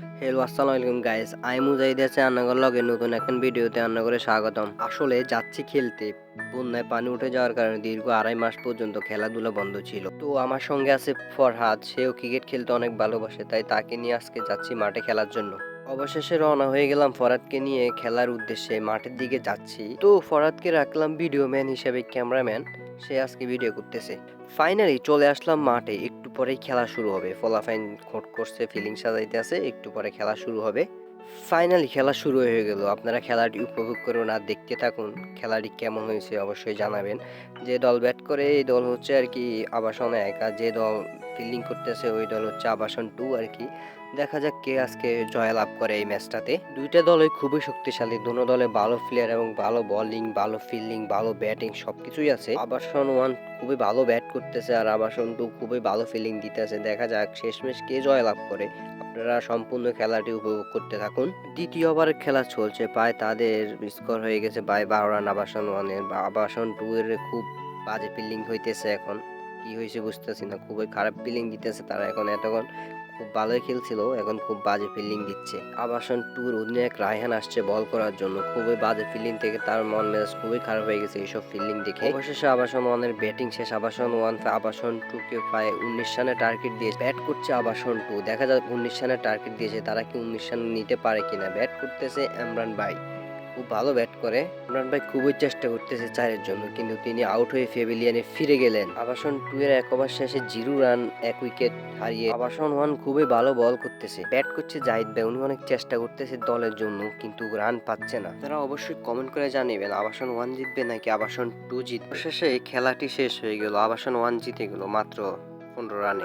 Hello আসসালামু আলাইকুম guys I মুজাহিদ আছে আন্নাগর লগে নতুন এখন ভিডিওতে আন্নাগরে স্বাগতম। আসলে যাচ্ছি খেলতে। বন্যায় পানি উঠে যাওয়ার কারণে দীর্ঘ আড়াই মাস পর্যন্ত খেলাধুলা বন্ধ ছিল। তো আমার সঙ্গে আছে ফরহাদ সেও ক্রিকেট খেলতে অনেক ভালোবাসে, তাই তাকে নিয়ে আজকে যাচ্ছি মাঠে খেলার জন্য। অবশেষে রওনা হয়ে গেলাম ফরাদকে নিয়ে খেলার উদ্দেশ্যে মাঠের দিকে যাচ্ছি। তো ফরাদকে রাখলাম ভিডিও ম্যান হিসেবে ক্যামেরাম্যান সে আজকে ভিডিও করতেছে। ফাইনালি চলে আসলাম মাঠে, একটু পরেই খেলা শুরু হবে। ফলাফাইন খোট করছে ফিলিং সাজাইতে আছে একটু পরে খেলা শুরু হবে। ফাইনালি খেলা শুরু হয়ে গেল। আপনারা খেলাটি উপভোগ করুন আর দেখতে থাকুন খেলাটি কেমন হয়েছে অবশ্যই জানাবেন। যে দল ব্যাট করে এই দল হচ্ছে আর কি আবাসন এক আর যে দল ফিল্ডিং করতেছে ওই দল হচ্ছে আবাসন টু আর কি। দেখা যাক কে আজকে জয়লাভ করে এই ম্যাচটাতে। দুইটা দলই খুবই শক্তিশালী, দুনো দলে ভালো প্লেয়ার এবং ভালো বলিং ভালো ফিল্ডিং ভালো ব্যাটিং সবকিছুই আছে। আবাসন ওয়ান খুবই ভালো ব্যাট করতেছে আর আবাসন টু খুবই ভালো ফিল্ডিং দিতেছে। দেখা যাক শেষমেশ কে জয়লাভ করে। আপনারা সম্পূর্ণ খেলাটি উপভোগ করতে থাকুন। দ্বিতীয় ওভারের খেলা চলছে প্রায় তাদের স্কোর হয়ে গেছে বাই বারো রান, আবাসন ওয়ানের আবাসন টু এর খুব বাজে ফিল্ডিং হইতেছে এখন। কি হয়েছে বুঝতেছি না, খুবই খারাপ ফিল্ডিং দিতেছে তারা এখন এতক্ষণ খুব ভালোই খেলছিল, এখন খুব বাজে ফিল্ডিং দিচ্ছে। আবাসন টুর অধিনায়ক রায়হান আসছে বল করার জন্য, খুবই বাজে ফিল্ডিং থেকে তার মন মেজাজ খুবই খারাপ হয়ে গেছে এইসব ফিল্ডিং দেখে। অবশেষে আবাসন ওয়ানের ব্যাটিং শেষ আবাসন ওয়ান আবাসন টু কে প্রায় উনিশ রানের টার্গেট দিয়ে ব্যাট করছে আবাসন টু দেখা যাক উনিশ রানের টার্গেট দিয়েছে, তারা কি উনিশ রান নিতে পারে কিনা। ব্যাট করতেছে এমরান ভাই খুব ভালো ব্যাট করে। ইমরান ভাই খুবই চেষ্টা করতেছে চারের জন্য, কিন্তু তিনি আউট হয়ে ফেভিলিয়ানে ফিরে গেলেন। আবাসন টু এর এক ওভার শেষে জিরো রান এক উইকেট হারিয়ে আবাসন ওয়ান খুবই ভালো বল করতেছে। ব্যাট করছে জাহিদ ভাই, উনি অনেক চেষ্টা করতেছে দলের জন্য, কিন্তু রান পাচ্ছে না। তারা অবশ্যই কমেন্ট করে জানিবেন, আবাসন ওয়ান জিতবে নাকি আবাসন টু জিতবে? শেষে খেলাটি শেষ হয়ে গেল, আবাসন ওয়ান জিতে গেল মাত্র পনেরো রানে